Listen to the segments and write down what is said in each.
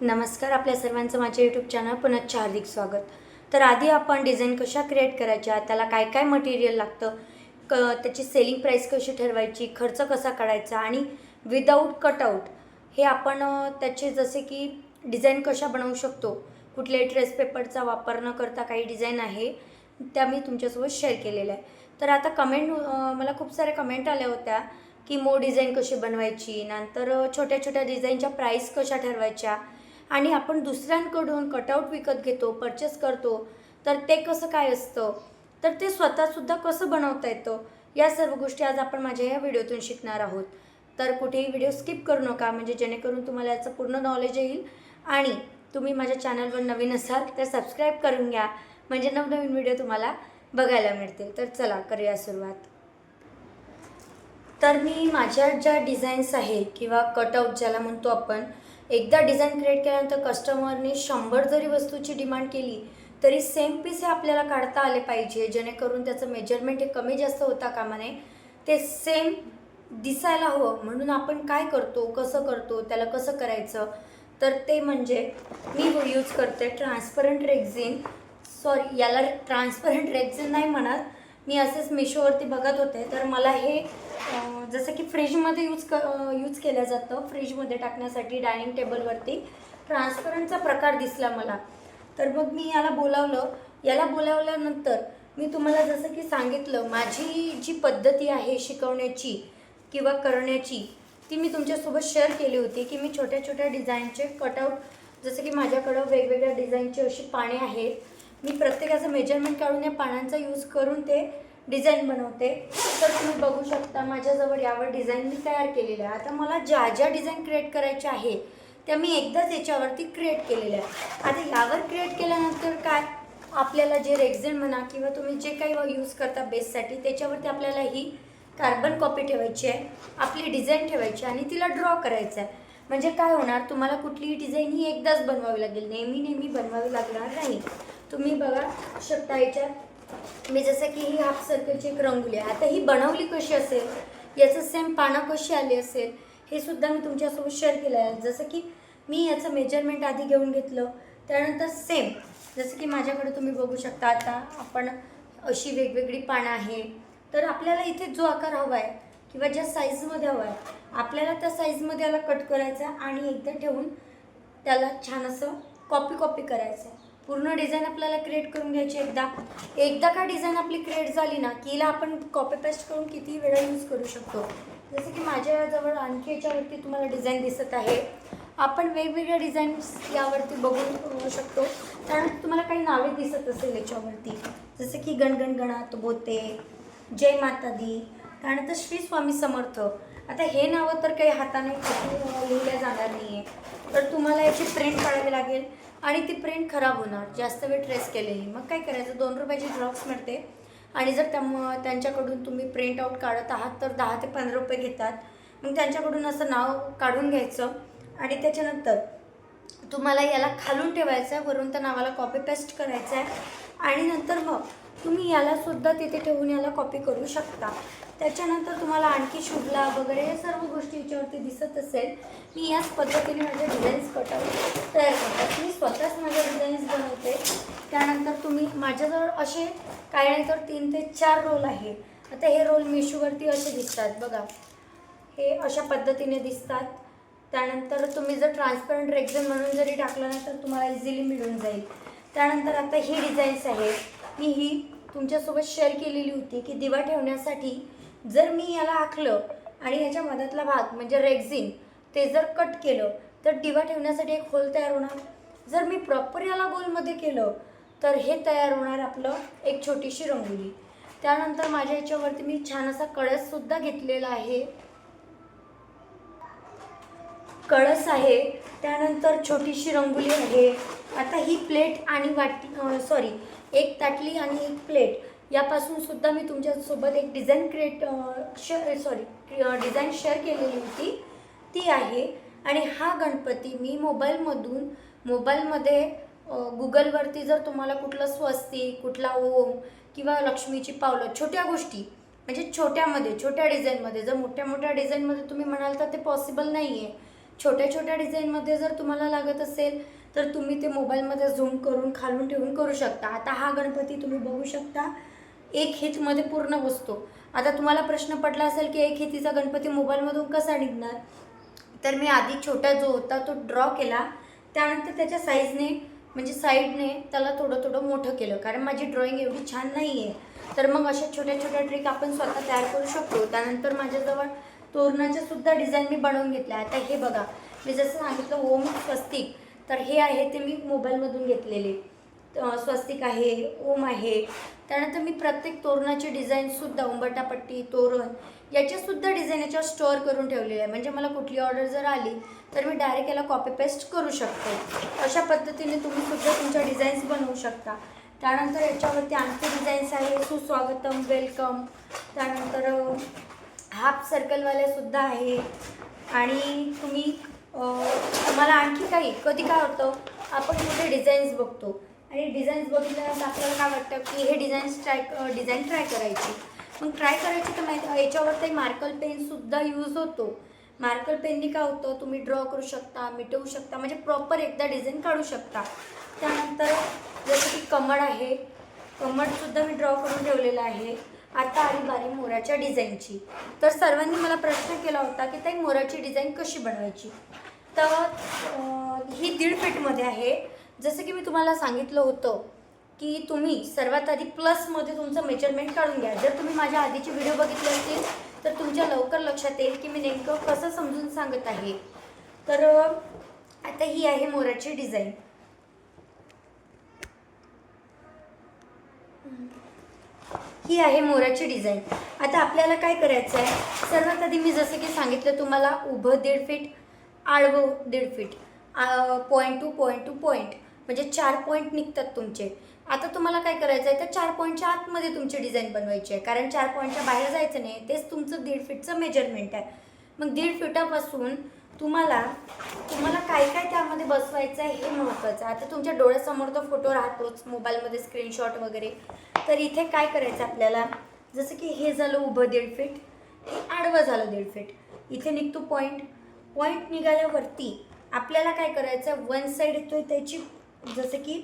नमस्कार आपल्या सर्वांचं माझ्या यूट्यूब चॅनल पुनश्च हार्दिक स्वागत. तर आधी आपण डिझाईन कशा क्रिएट करायच्या त्याला काय काय मटेरियल लागतं क त्याची सेलिंग प्राईस कशी ठरवायची खर्च कसा काढायचा आणि विदाऊट कटआउट हे आपण त्याचे जसे की डिझाईन कशा बनवू शकतो कुठल्याही ड्रेस पेपरचा वापर न करता काही डिझाईन आहे त्या मी तुमच्यासोबत शेअर केलेल्या आहे तर आता कमेंट मला खूप साऱ्या कमेंट आल्या होत्या की मो डिझाईन कशी बनवायची नंतर छोट्या छोट्या डिझाईनच्या प्राईस कशा ठरवायच्या आणि आपण दुसऱ्यांकडून कटआउट विकत घेतो परचेस करतो तर ते कसं काय असतं? तर ते स्वतःसुद्धा कसं बनवता येतं? या सर्व गोष्टी आज आपण माझ्या या व्हिडिओतून शिकणार आहोत. तर कुठेही व्हिडिओ स्किप करू नका म्हणजे जेणेकरून तुम्हाला याचं पूर्ण नॉलेज येईल. आणि तुम्ही माझ्या चॅनलवर नवीन असाल तर सबस्क्राईब करून घ्या. म्हणजे नवनवीन व्हिडिओ तुम्हाला बघायला मिळतील. तर चला करूया सुरुवात. तर मी माझ्या ज्या डिझाईन्स आहे किंवा कटआउट ज्याला म्हणतो आपण एकदा डिझाईन क्रिएट केल्यानंतर कस्टमरने शंभर जरी वस्तूची डिमांड केली तरी सेम पीस हे आपल्याला काढता आले पाहिजे जेणेकरून त्याचं मेजरमेंट हे कमी जास्त होता कामा नये. ते सेम दिसायला हवं म्हणून आपण काय करतो कसं करतो त्याला कसं करायचं? तर ते म्हणजे मी यूज करते ट्रान्सपरंट रेक्झिन सॉरी याला ट्रान्सपरंट रेक्झिन नाही म्हणत. मी असेच मिशोवरती बघत होते. तर मला हे जसं की फ्रीजमध्ये यूज क यूज केलं जातं. फ्रीजमध्ये टाकण्यासाठी डायनिंग टेबलवरती ट्रान्सपरंटचा प्रकार दिसला मला. तर मग मी याला बोलावलं. याला बोलावल्यानंतर मी तुम्हाला जसं की सांगितलं माझी जी पद्धती आहे शिकवण्याची किंवा करण्याची ती मी तुमच्यासोबत शेअर केली होती की मी छोट्या छोट्या डिझाईनचे कटआउट जसं की माझ्याकडं वेगवेगळ्या डिझाईनची अशी पाने आहेत. मी प्रत्येकाचं मेजरमेंट काढून या पानांचा यूज करून ते डिझाईन बनवते. तर तुम्ही बघू शकता माझ्याजवळ यावर डिझाईन मी तयार केलेलं आहे आता मला ज्या ज्या डिझाईन क्रिएट करायच्या आहे त्या मी एकदाच याच्यावरती क्रिएट केलेल्या आहे आता यावर क्रिएट केल्यानंतर काय? आपल्याला जे रेक्झेन म्हणा किंवा तुम्ही जे काही यूज करता बेससाठी त्याच्यावरती आपल्याला ही कार्बन कॉपी ठेवायची आहे आपली डिझाईन ठेवायची आहे आणि तिला ड्रॉ करायचं आहे म्हणजे काय होणार? तुम्हाला कुठलीही डिझाईन ही एकदाच बनवावी लागेल. नेहमी नेहमी बनवावी लागणार नाही. तुम्ही बघा शकता याच्यात मी जसं की ही हाफ सर्कलची एक रंगोली आहे. आता ही बनवली कशी असेल? याचं सेम पानं कशी आली असेल? हे सुद्धा मी तुमच्यासोबत शेअर केलं आहे जसं की मी याचं मेजरमेंट आधी घेऊन घेतलं. त्यानंतर सेम जसं की माझ्याकडे तुम्ही बघू शकता. आता आपण अशी वेगवेगळी पानं आहे तर आपल्याला इथे जो आकार हवा आहे किंवा ज्या साईजमध्ये हवा आहे आपल्याला त्या साईजमध्ये याला कट करायचा आणि एकदा ठेवून त्याला छान असं कॉपी कॉपी करायचं. आहे पूर्ण डिझाईन आपल्याला क्रिएट करून घ्यायची एकदा एकदा का डिझाईन आपली क्रिएट झाली ना की हिला आपण कॉपी पेस्ट करून किती वेळा यूज करू शकतो. जसं की माझ्याजवळ आणखी याच्यावरती तुम्हाला डिझाईन दिसत आहे. आपण वेगवेगळ्या डिझाईन्स यावरती बघू शकतो. त्यानंतर तुम्हाला काही नावे दिसत असेल याच्यावरती. जसं की गणगण गणात बोते जय माता दी त्यानंतर श्री स्वामी समर्थ. आता हे नावं तर काही हाताने लिहिल्या जाणार नाही आहे तर तुम्हाला याची प्रिंट काढावी लागेल. आणि ती प्रिंट खराब होणार. जास्त वेळ ट्रेस केलेली मग काय करायचं? दोन रुपयाची ड्रॉप्स मिळते. आणि जर त्या त्यांच्याकडून तुम्ही प्रिंट आऊट काढत आहात तर दहा ते पंधरा रुपये घेतात. मग त्यांच्याकडून असं नाव काढून घ्यायचं. आणि त्याच्यानंतर तुम्हाला याला खालून ठेवायचं आहे. वरून त्या नावाला कॉपी पेस्ट करायचं आहे. आणि नंतर मग तुम्ही यालासुद्धा तिथे ठेवून याला कॉपी करू शकता. त्याच्यानंतर तुम्हाला आणखी शुभला वगैरे या सर्व गोष्टी याच्यावरती दिसत असेल. मी याच पद्धतीने माझे डिझाईन्स कटाव तयार करतात मी स्वतःच माझ्या डिझाईन्स बनवते. त्यानंतर तुम्ही माझ्याजवळ असे काही नाही तर तीन ते चार रोल आहे. आता हे रोल मिशोवरती असे दिसतात बघा. हे अशा पद्धतीने दिसतात. त्यानंतर तुम्ही जर ट्रान्सपरंट रेक्झन म्हणून जरी टाकलं ना तर तुम्हाला इझिली मिळून जाईल. त्यानंतर आता ही डिझाईन्स आहे मी ही तुमच्यासोबत शेअर केलेली होती की दिवा ठेवण्यासाठी जर मी याला आखलं आणि याच्या मधातला भाग म्हणजे रेक्झिन ते जर कट केलं तर दिवा ठेवण्यासाठी एक होल तयार होणार. जर मी प्रॉपर याला गोलमध्ये केलं तर हे तयार होणार आपलं एक छोटीशी रंगोली. त्यानंतर माझ्या याच्यावरती मी छान असा कळससुद्धा घेतलेला आहे. कळस आहे त्यानंतर छोटीशी रंगोली आहे. आता ही प्लेट आणि वाटी सॉरी एक ताटली आणि एक प्लेट यापासून सुद्धा मी तुमच्यासोबत एक design create share sorry design share केलेली होती. ती आहे. आणि हा गणपती मी मोबाईलमधून मोबाईलमध्ये गुगलवरती जर तुम्हाला कुठलं स्वस्ती कुठला ओम किंवा लक्ष्मीची पावलं छोट्या गोष्टी म्हणजे छोट्यामध्ये छोट्या डिझाईनमध्ये जर मोठ्या मोठ्या डिझाईनमध्ये तुम्ही म्हणाल तर ते पॉसिबल नाही आहे छोट्या छोट्या डिझाईनमध्ये जर तुम्हाला लागत असेल तर तुम्ही ते मोबाईलमध्ये झूम करून खालून ठेवून करू शकता. आता हा गणपती तुम्ही बघू शकता. एक हितमध्ये पूर्ण बसतो. आता तुम्हाला प्रश्न पडला असेल की एक हितीचा गणपती मोबाईलमधून कसा निघणार? तर मी आधी छोटा जो होता तो ड्रॉ केला. त्यानंतर त्याच्या साईजने म्हणजे साईडने त्याला थोडं थोडं मोठं केलं. कारण माझी ड्रॉइंग एवढी छान नाही आहे तर मग अशा छोट्या छोट्या ट्रिक आपण स्वतः तयार करू शकतो. त्यानंतर माझ्याजवळ तोरणाच्या सुद्धा डिझाईन मी बनवून घेतल्या. आता हे बघा. मी जसं सांगितलं ओम स्वस्तिक. तर हे आहे ते मी मोबाईलमधून घेतलेले. स्वस्तिक आहे ओम आहे. त्यानंतर मी प्रत्येक तोरणाची डिझाईनसुद्धा उंबटापट्टी तोरण याच्यासुद्धा डिझाईन याच्यावर स्टोअर करून ठेवलेले आहे. म्हणजे मला कुठली ऑर्डर जर आली तर मी डायरेक्ट याला कॉपी पेस्ट करू शकते. अशा पद्धतीने तुम्ही सुद्धा तुमच्या डिझाईन्स बनवू शकता. त्यानंतर याच्यावरती आणखी डिझाईन्स आहे. सुस्वागतम वेलकम त्यानंतर हाफ सर्कलवाल्यासुद्धा आहे. आणि तुम्ही तुम्हाला आणखी काही कधी काय होतं आपण कुठे डिझाईन्स बघतो आणि डिझाईन्स बघितल्यानंतर आपल्याला काय वाटतं की हे डिझाईन्स ट्राय डिझाईन ट्राय करायची? मग ट्राय करायची तर माहिती याच्यावर ते मार्कल पेनसुद्धा यूज होतो. मार्कल पेननी काय होतं तुम्ही ड्रॉ करू शकता मिटवू शकता म्हणजे प्रॉपर एकदा डिझाईन काढू शकता. त्यानंतर जसं की कमळ आहे कमळसुद्धा मी ड्रॉ करून ठेवलेलं आहे. आता आली बारी मोराच्या डिझाईनची तर सर्वांनी मला प्रश्न केला होता की ताई मोराची डिझाईन कशी बनवायची? तर ही दीड फीटमध्ये आहे. जसं की मी तुम्हाला सांगितलं होतं की तुम्ही सर्वात आधी प्लसमध्ये तुमचं मेजरमेंट काढून घ्या. जर तुम्ही माझ्या आधीचे व्हिडिओ बघितले असतील तर तुमच्या लवकर लक्षात येईल की मी नेमकं कसं समजून सांगत आहे. तर आता ही आहे मोराची डिझाईन ही आहे मोराची डिझाईन आता आपल्याला काय करायचं आहे? सर्वात आधी मी जसं की सांगितलं तुम्हाला उभं दीड फीट आडवं दीड feet point two point two point म्हणजे चार पॉईंट निघतात तुमचे. आता तुम्हाला काय करायचं आहे? तर चार पॉईंटच्या आतमध्ये तुमची डिझाईन बनवायची आहे. कारण चार पॉईंटच्या बाहेर जायचं नाही तेच तुमचं दीड फीटचं मेजरमेंट आहे. मग दीड फिटापासून तुम्हाला तुम्हाला काय काय त्यामध्ये बसवायचं आहे हे महत्त्वाचं आहे. आता तुमच्या डोळ्यासमोर तो फोटो राहतोच मोबाईलमध्ये स्क्रीनशॉट वगैरे. तर इथे काय करायचं आपल्याला? जसं की हे झालं उभं दीड फीट हे आडवं झालं दीड फीट इथे निघतो पॉईंट पॉईंट निघाल्यावरती आपल्याला काय करायचं वन साईड येतो त्याची जसं की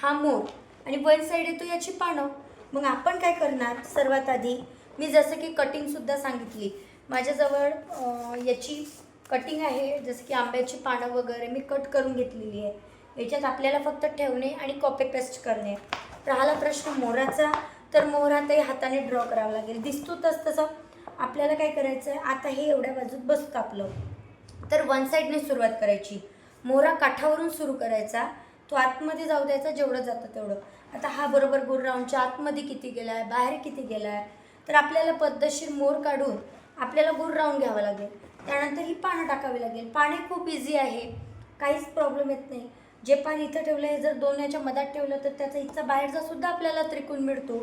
हा मोर आणि वन साईड येतो याची पानं. मग आपण काय करणार? सर्वात आधी मी जसं की कटिंगसुद्धा सांगितली. माझ्याजवळ याची कटिंग आहे जसं की आंब्याची पानं वगैरे मी कट करून घेतलेली आहे. याच्यात आपल्याला फक्त ठेवणे आणि कॉपी पेस्ट करणे. राहिला प्रश्न मोराचा तर मोहरातही हाताने ड्रॉ करावा लागेल. दिसतो तस. तसं आपल्याला काय करायचं आहे आता हे एवढ्या बाजूत बसतं आपलं. तर वन साईडने सुरुवात करायची. मोरा काठावरून सुरू करायचा. तो आतमध्ये जाऊ द्यायचा जेवढं जातं तेवढं. आता हा बरोबर गोल राऊंडच्या आतमध्ये किती गेला आहे बाहेर किती गेला आहे तर आपल्याला पद्धतशीर मोर काढून आपल्याला गोल राऊंड घ्यावा लागेल. त्यानंतर ही पानं टाकावी लागेल. पाणी खूप इझी आहे. काहीच प्रॉब्लेम येत नाही. जे पान इथं ठेवलं आहे जर दोन याच्या मधात ठेवलं तर त्याचा इथचा बाहेरचा सुद्धा आपल्याला त्रिकोण मिळतो.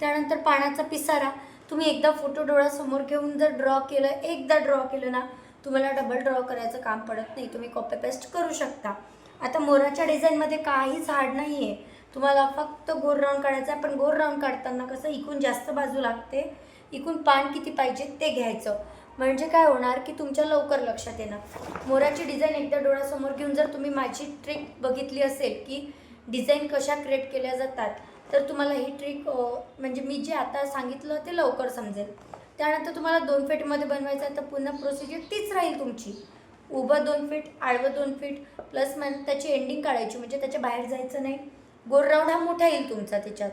त्यानंतर पाण्याचा पिसारा. तुम्ही एकदा फोटो डोळ्यासमोर घेऊन जर ड्रॉ केलं एकदा ड्रॉ केलं ना तुम्हाला डबल ड्रॉ करायचं काम पडत नाही. तुम्ही कॉपी पेस्ट करू शकता. आता मोराच्या डिझाईनमध्ये काहीच हार्ड नाही आहे तुम्हाला फक्त गोल राऊंड काढायचं आहे. पण गोल राऊंड काढताना कसं इकून जास्त बाजू लागते. इकून पान किती पाहिजे ते घ्यायचं. म्हणजे काय होणार की तुमच्या लवकर लक्षात येणार. मोराची डिझाईन एकदा डोळ्यासमोर घेऊन जर तुम्ही माझी ट्रिक बघितली असेल की डिझाईन कशा क्रिएट केल्या जातात तर तुम्हाला ही ट्रिक म्हणजे मी जे आता सांगितलं ते लवकर समजेल. त्यानंतर तुम्हाला दोन फीटमध्ये बनवायचं आहे तर पुन्हा प्रोसिजर तीच राहील तुमची. उभं दोन फीट आडवं दोन फीट प्लस मग त्याची एंडिंग काढायची म्हणजे त्याच्या बाहेर जायचं नाही. गोल राऊंड हा मोठा येईल तुमचा त्याच्यात.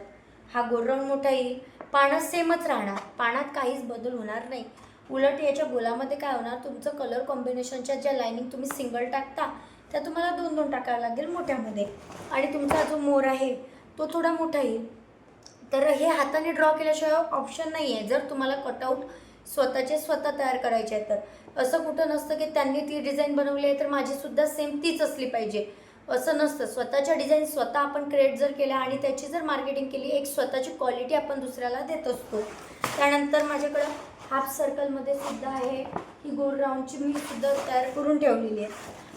हा गोल राऊंड मोठा येईल पानं सेमच राहणार. पानात काहीच बदल होणार नाही. उलट याच्या गोलामध्ये काय होणार? तुमचं कलर कॉम्बिनेशनच्या ज्या लाईनिंग तुम्ही सिंगल टाकता त्या तुम्हाला दोन दोन टाकायला लागेल मोठ्यामध्ये. आणि तुमचा जो मोर आहे तो थोडा मोठा येईल. तर हे हाताने ड्रॉ केल्याशिवाय ऑप्शन नाही आहे जर तुम्हाला कटआउट स्वतःचे स्वतः तयार करायचे आहेत. तर असं कुठं नसतं की त्यांनी ती डिझाईन बनवली आहे तर माझीसुद्धा सेम तीच असली पाहिजे. असं नसतं. स्वतःच्या डिझाईन स्वतः आपण क्रिएट जर केल्या आणि त्याची जर मार्केटिंग केली एक स्वतःची क्वालिटी आपण दुसऱ्याला देत असतो. त्यानंतर माझ्याकडं हाफ सर्कलमध्ये सुद्धा आहे. ही गोल राऊंडची मी सुद्धा तयार करून ठेवलेली आहे.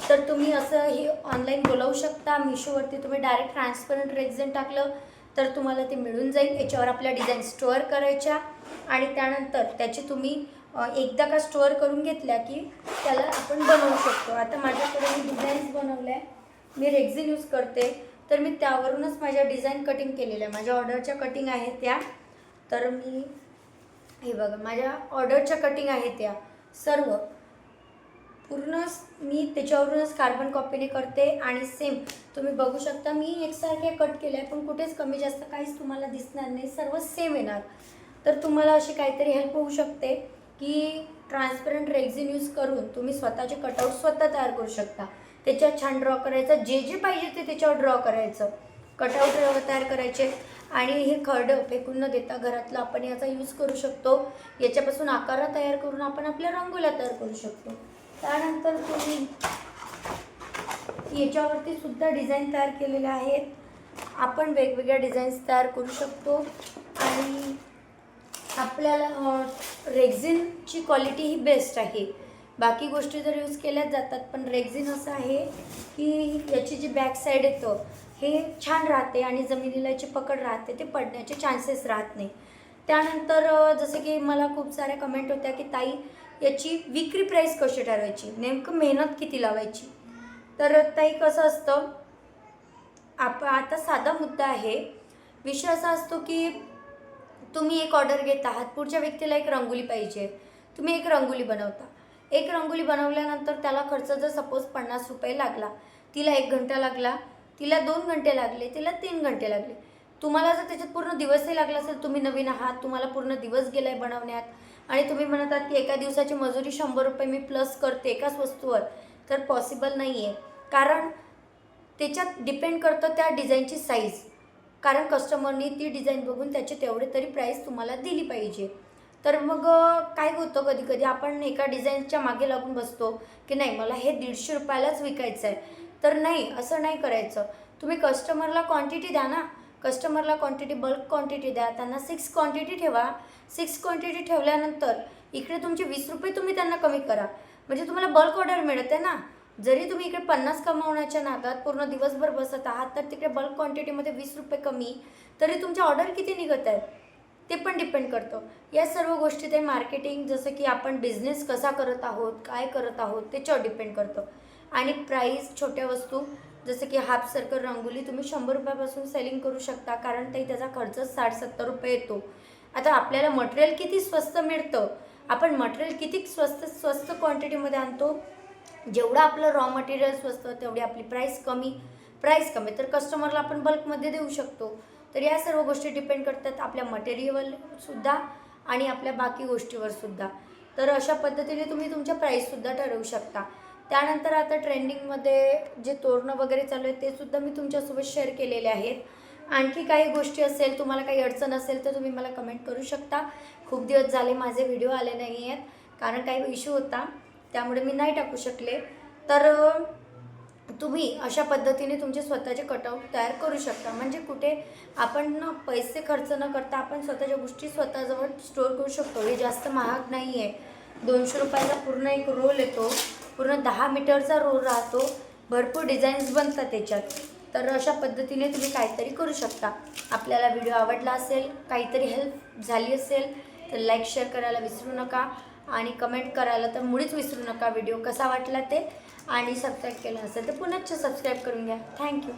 तर तुम्ही असं हे ऑनलाईन बोलावू शकता. मिशोवरती तुम्ही डायरेक्ट ट्रान्सपरंट रेक्झन टाकलं तर तुम्हाला ते मिळून जाईल. याच्यावर आपल्या डिझाईन स्टोअर करायच्या. आणि त्यानंतर त्याची तुम्ही एकदा का स्टोअर करून घेतल्या की त्याला आपण बनवू शकतो. आता माझ्याकडे मी डिझाईन्स बनवल्या. आहे मी रेक्झिन यूज करते. तर मी त्यावरूनच माझ्या डिझाईन कटिंग केलेल्या. माझ्या ऑर्डरच्या कटिंग आहेत त्या. तर मी हे बघा माझ्या ऑर्डरच्या कटिंग आहेत त्या. सर्व. पूर्ण मी त्याच्यावरूनच कार्बन कॉपीने करते आणि सेम तुम्ही बघू शकता मी एकसारखे कट केलं आहे पण कुठेच कमी जास्त काहीच तुम्हाला दिसणार नाही. सर्व सेम येणार. तर तुम्हाला अशी काहीतरी हेल्प होऊ शकते की ट्रान्सपरंट रेक्झिन यूज करून तुम्ही स्वतःचे कटआउट स्वतः तयार करू शकता. त्याच्यात छान ड्रॉ करायचं. जे जे पाहिजे ते त्याच्यावर ड्रॉ करायचं. कटआउट तयार करायचे. आणि हे खरडं फेकून न देता घरातलं आपण याचा यूज करू शकतो. याच्यापासून आकारा तयार करून आपण आपल्या रंगोला तयार करू शकतो. त्यानंतर तुम्ही याच्यावरती सुद्धा डिझाईन तयार केलेल्या आहेत. आपण वेगवेगळ्या डिझाईन्स तयार करू शकतो. आणि आपल्याला रेक्झिनची क्वालिटी ही बेस्ट आहे. बाकी गोष्टी जर यूज केल्या जातात पण रेक्झिन असं आहे की याची जी बॅक साईड येतं हे छान राहते आणि जमिनीला याची पकड राहते ते पडण्याचे चान्सेस राहत नाही. त्यानंतर जसं की मला खूप साऱ्या कमेंट होत्या की ताई याची विक्री प्राईस कशी ठरवायची? नेमकं मेहनत किती लावायची? तर ताई कसं असतं आप आता साधा मुद्दा आहे. विषय असा असतो की तुम्ही एक ऑर्डर घेत आहात पुढच्या व्यक्तीला एक रंगोली पाहिजे. तुम्ही एक रंगोली बनवता. एक रंगोली बनवल्यानंतर त्याला खर्च जर सपोज पन्नास रुपये लागला तिला एक घंटा लागला तिला दोन घंटे लागले तिला तीन घंटे लागले. तुम्हाला जर त्याच्यात पूर्ण दिवसही लागला असेल तुम्ही नवीन आहात तुम्हाला पूर्ण दिवस गेला आहे बनवण्यात आणि तुम्ही म्हणत आहात की एका दिवसाची मजुरी शंभर रुपये मी प्लस करते एकाच वस्तूवर तर पॉसिबल नाही आहे कारण त्याच्यात डिपेंड करतं त्या डिझाईनची साईज कारण कस्टमरनी ती डिझाईन बघून त्याचे तेवढे तरी प्राईस तुम्हाला दिली पाहिजे. तर मग काय होतं कधी कधी आपण एका डिझाईनच्या मागे लागून बसतो की नाही मला हे दीडशे रुपयालाच विकायचं आहे तर नाही असं नाही करायचं. तुम्ही कस्टमरला क्वांटिटी द्या ना. कस्टमरला क्वांटिटी बल्क क्वांटिटी द्या. त्यांना सिक्स क्वांटिटी ठेवा. सिक्स क्वांटिटी ठेवल्यानंतर इकडे तुमचे वीस रुपये तुम्ही त्यांना कमी करा. म्हणजे तुम्हाला बल्क ऑर्डर मिळते ना. जरी तुम्ही इकडे पन्नास कमावण्याच्या नादात पूर्ण दिवसभर बसत आहात तर तिकडे बल्क क्वांटिटीमध्ये वीस रुपये कमी तरी तुमच्या ऑर्डर किती निघत आहेत ते पण डिपेंड करतं. या सर्व गोष्टी ते मार्केटिंग जसं की आपण बिझनेस कसा करत आहोत काय करत आहोत त्याच्यावर डिपेंड करतं. आणि प्राईस छोट्या वस्तू जसं की हाफ सर्कल रंगोली तुम्ही शंभर रुपयापासून सेलिंग करू शकता कारण ते त्याचा खर्च साठ सत्तर रुपये येतो. आता आपल्याला मटेरियल किती स्वस्त मिळतं? आपण मटेरियल किती स्वस्त स्वस्त क्वांटिटीमध्ये आणतो? जेवढं आपलं रॉ मटेरियल स्वस्त तेवढी आपली प्राईस कमी. प्राईस कमी तर कस्टमरला आपण बल्कमध्ये देऊ शकतो. तर या सर्व गोष्टी डिपेंड करतात आपल्या मटेरियलसुद्धा आणि आपल्या बाकी गोष्टीवरसुद्धा तर अशा पद्धतीने तुम्ही तुमच्या प्राईससुद्धा ठरवू शकता. त्यानंतर आता ट्रेंडिंगमध्ये जे तोरणं वगैरे चालू आहे ते सुद्धा मी तुमच्यासोबत शेअर केलेले आहेत. आणखी काही गोष्टी असेल तुम्हाला काही अडचण असेल तर तुम्ही मला कमेंट करू शकता. खूप दिवस झाले माझे व्हिडिओ आले नाही आहेत कारण काही इश्यू होता. त्यामुळे मी नाही टाकू शकले. तर तुम्ही अशा पद्धतीने तुमचे स्वतःचे कटआउट तयार करू शकता. म्हणजे कुठे आपण ना पैसे खर्च न करता आपण स्वतःच्या गोष्टी स्वतःजवळ स्टोअर करू शकतो. हे जास्त महाग नाही आहे दोनशे रुपयाचा पूर्ण एक रोल येतो. पूर्ण दहा मीटरचा रोल राहतो. भरपूर डिझाईन्स बनतात त्याच्यात. तर अशा पद्धतीने तुम्ही काहीतरी करू शकता. आपल्याला व्हिडिओ आवडला असेल काहीतरी हेल्प झाली असेल तर लाईक शेअर करायला विसरू नका. आणि कमेंट करायला तर मुळीच विसरू नका व्हिडिओ कसा वाटला ते? आणि सबस्क्राईब केला असेल तर पुन्हा सबस्क्राईब करून घ्या. थँक्यू